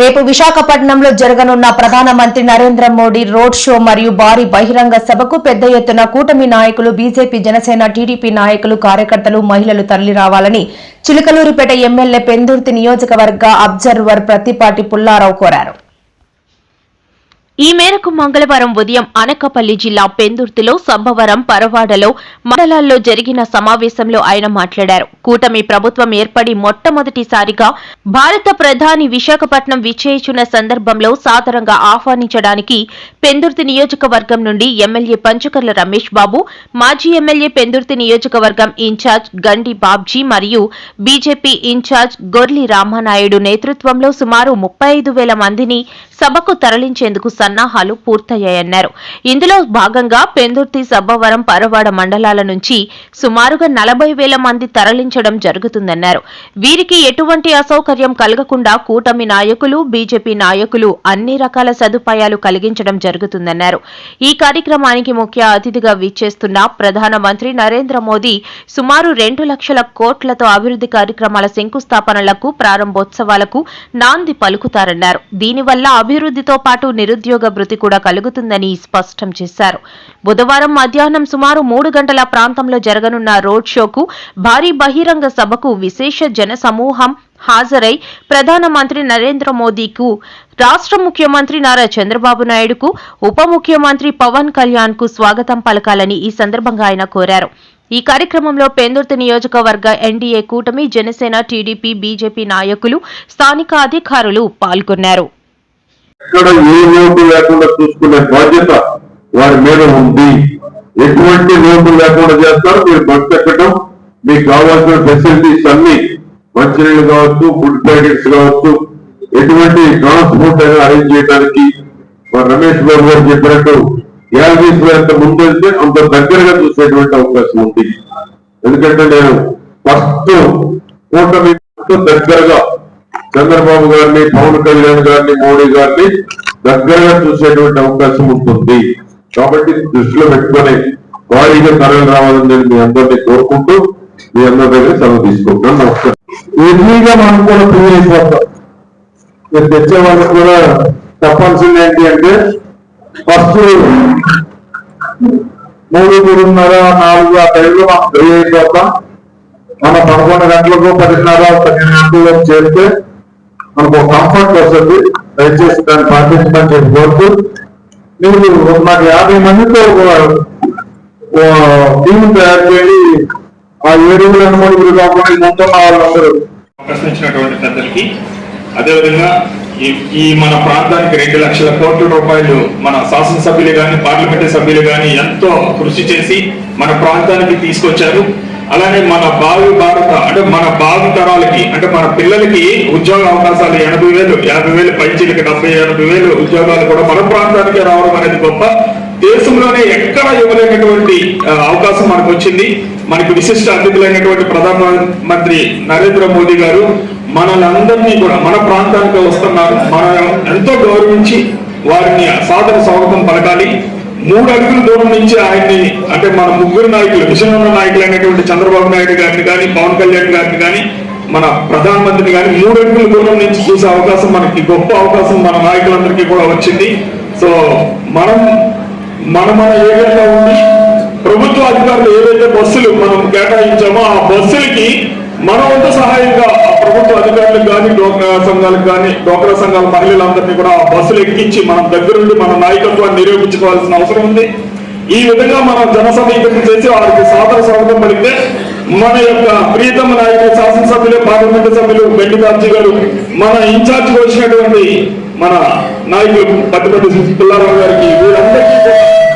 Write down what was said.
రేపు విశాఖపట్నంలో జరగనున్న ప్రధానమంత్రి నరేంద్ర మోడీ రోడ్ షో మరియు భారీ బహిరంగ సభకు పెద్ద ఎత్తున కూటమి నాయకులు బీజేపీ జనసేన టీడీపీ నాయకులు కార్యకర్తలు మహిళలు తరలి రావాలని చిలకలూరిపేట ఎమ్మెల్యే పెందుర్తి నియోజకవర్గ అబ్జర్వర్ ప్రతిపాటి పుల్లారావు కోరారు. ఈ మేరకు మంగళవారం ఉదయం అనకాపల్లి జిల్లా పెందుర్తిలో సబ్బవరం పరవాడలో మండలాల్లో జరిగిన సమావేశంలో ఆయన మాట్లాడారు. కూటమి ప్రభుత్వం ఏర్పడి మొట్టమొదటిసారిగా భారత ప్రధాని విశాఖపట్నం విచ్చేయుచున్న సందర్భంలో సాదరంగా ఆహ్వానించడానికి పెందుర్తి నియోజకవర్గం నుండి ఎమ్మెల్యే పంచుకర్ల రమేష్ బాబు మాజీ ఎమ్మెల్యే పెందుర్తి నియోజకవర్గం ఇన్ఛార్జ్ గండి బాబ్జీ మరియు బీజేపీ ఇన్ఛార్జ్ గొర్లి రామానాయుడు నేతృత్వంలో సుమారు ముప్పై ఐదు వేల మందిని సభకు తరలించేందుకు సన్నాహాలు పూర్తయ్యాయన్నారు. ఇందులో భాగంగా పెందుర్తి సబ్బవరం పరవాడ మండలాల నుంచి సుమారుగా నలభై వేల మంది తరలించడం జరుగుతుందన్నారు. వీరికి ఎటువంటి అసౌకర్యం కలగకుండా కూటమి నాయకులు బీజేపీ నాయకులు అన్ని రకాల సదుపాయాలు కలిగించడం జరుగుతుందన్నారు. ఈ కార్యక్రమానికి ముఖ్య అతిథిగా విచ్చేస్తున్న ప్రధానమంత్రి నరేంద్ర మోదీ సుమారు రెండు లక్షల కోట్లతో అభివృద్ధి కార్యక్రమాల శంకుస్థాపనలకు ప్రారంభోత్సవాలకు నాంది పలుకుతారన్నారు. దీనివల్ల అభివృద్ధితో పాటు నిరుద్యోగ భృతి కూడా కలుగుతుందని స్పష్టం చేశారు. బుధవారం మధ్యాహ్నం సుమారు మూడు గంటల ప్రాంతంలో జరగనున్న రోడ్ షోకు భారీ బహిరంగ సభకు విశేష జన సమూహం హాజరై ప్రధానమంత్రి నరేంద్ర మోదీకు రాష్ట్ర ముఖ్యమంత్రి నారా చంద్రబాబు నాయుడుకు ఉప ముఖ్యమంత్రి పవన్ కళ్యాణ్కు స్వాగతం పలకాలని ఈ సందర్భంగా ఆయన కోరారు. ఈ కార్యక్రమంలో పెందుర్తి నియోజకవర్గ ఎన్డీఏ కూటమి జనసేన టీడీపీ బీజేపీ నాయకులు స్థానిక అధికారులు పాల్గొన్నారు. ఎక్కడ ఏ లోటు లేకుండా చూసుకునే బాధ్యత వారి మీద ఉంది. ఎటువంటి లోటు లేకుండా చేస్తారు? మీరు బస్ ఎక్కడం మీకు కావాల్సిన ఫెసిలిటీస్ అన్ని మంచినీళ్ళు కావచ్చు ఫుడ్ ప్యాకెట్స్ కావచ్చు ఎటువంటి ట్రాన్స్పోర్ట్ అయినా అరేంజ్ చేయడానికి. మరి రమేష్ బాబు గారు చెప్పినట్టు యాలజీస్ ఎంత ముందు అంత దగ్గరగా చూసేటువంటి అవకాశం ఉంది. ఎందుకంటే నేను ఫస్ట్ కూటమి దగ్గరగా చంద్రబాబు గారిని పవన్ కళ్యాణ్ గారిని మోడీ గారిని దగ్గరగా చూసేటువంటి అవకాశం ఉంటుంది. కాబట్టి దృష్టిలో పెట్టుకొని భారీగా తరలి రావాలని నేను మీ అందరినీ కోరుకుంటూ మీ అందరి దగ్గర సెలవు తీసుకుంటున్నాను. నమస్కారం. ఎర్లీగా మనం కూడా ఫ్రీ అయిపోతాం. మీరు తెచ్చే వాళ్ళకి కూడా చెప్పాల్సింది ఏంటి అంటే ఫస్ట్ మూడు మూడున్నర నాలుగు ఆ టైంలో మనం ఫ్రీ అయిపోతాం. మన పదకొండు గంటలకు పదిన్నర పన్నెండు గంటలకు చేస్తే మనకు కంఫర్ట్ వస్తుంది. దయచేసి దాన్ని పాటించమని చెప్పి కోరుతూ మీరు నాకు యాభై మందితో టీం తయారు చేయండి. ఆ ఏడుగులను అనుమతులు కాకుండా మొత్తం వాళ్ళందరూ ప్రశ్నించినటువంటి పెద్దలకి అదేవిధంగా ఈ ఈ మన ప్రాంతానికి రెండు లక్షల కోట్ల రూపాయలు మన శాసనసభ్యులు కానీ పార్లమెంటు సభ్యులు కానీ ఎంతో కృషి చేసి మన ప్రాంతానికి తీసుకొచ్చారు. అలానే మన భావి భారత అంటే మన భావి తరాలకి అంటే మన పిల్లలకి ఉద్యోగ అవకాశాలు ఎనభై వేలు యాభై వేలు పైచీలకి డెబ్బై ఎనభై వేలు ఉద్యోగాలు కూడా మన ప్రాంతానికి రావడం అనేది గొప్ప. దేశంలోనే ఎక్కడ ఇవ్వలేనటువంటి అవకాశం మనకు వచ్చింది. మనకి విశిష్ట అతిథులైనటువంటి ప్రధానమంత్రి నరేంద్ర మోదీ గారు మనలందరినీ కూడా మన ప్రాంతానికి వస్తున్నారు. మనం ఎంతో గౌరవించి వారిని సాదర స్వాగతం పలకాలి. మూడు అడుగుల దూరం నుంచి ఆయన్ని అంటే మన ముగ్గురు నాయకులు విషయంలో నాయకులు అయినటువంటి చంద్రబాబు నాయుడు గారిని కానీ పవన్ కళ్యాణ్ గారిని కానీ మన ప్రధానమంత్రిని కానీ మూడు దూరం నుంచి చూసే అవకాశం మనకి గొప్ప అవకాశం మన నాయకులందరికీ కూడా వచ్చింది. సో మనం మన మన ఏరియాలో ఉండి ప్రభుత్వ అధికారులు ఏవైతే బస్సులు మనం కేటాయించామో ఆ బస్సులకి మన వంత సహాయంగా ఆ ప్రభుత్వ అధికారులకు కానీ డోక్రా సంఘాలకు కానీ డోక్రా సంఘాల మహిళలందరినీ కూడా ఆ బస్సులు ఎక్కించి మనం దగ్గరుండి మన నాయకత్వాన్ని నిరూపించుకోవాల్సిన అవసరం ఉంది. ఈ విధంగా మనం జన సమీకరణ చేసి వారికి సాదర స్వాగతం పలికితే మన యొక్క ప్రియతమ నాయకులు శాసనసభ పార్లమెంటు సభ్యులు బెండి బాబ్జీ గారు మన ఇన్ఛార్జ్ వచ్చినటువంటి మన నాయకులు పట్టుపట్టి పిల్లారావు గారికి వీరందరికీ కూడా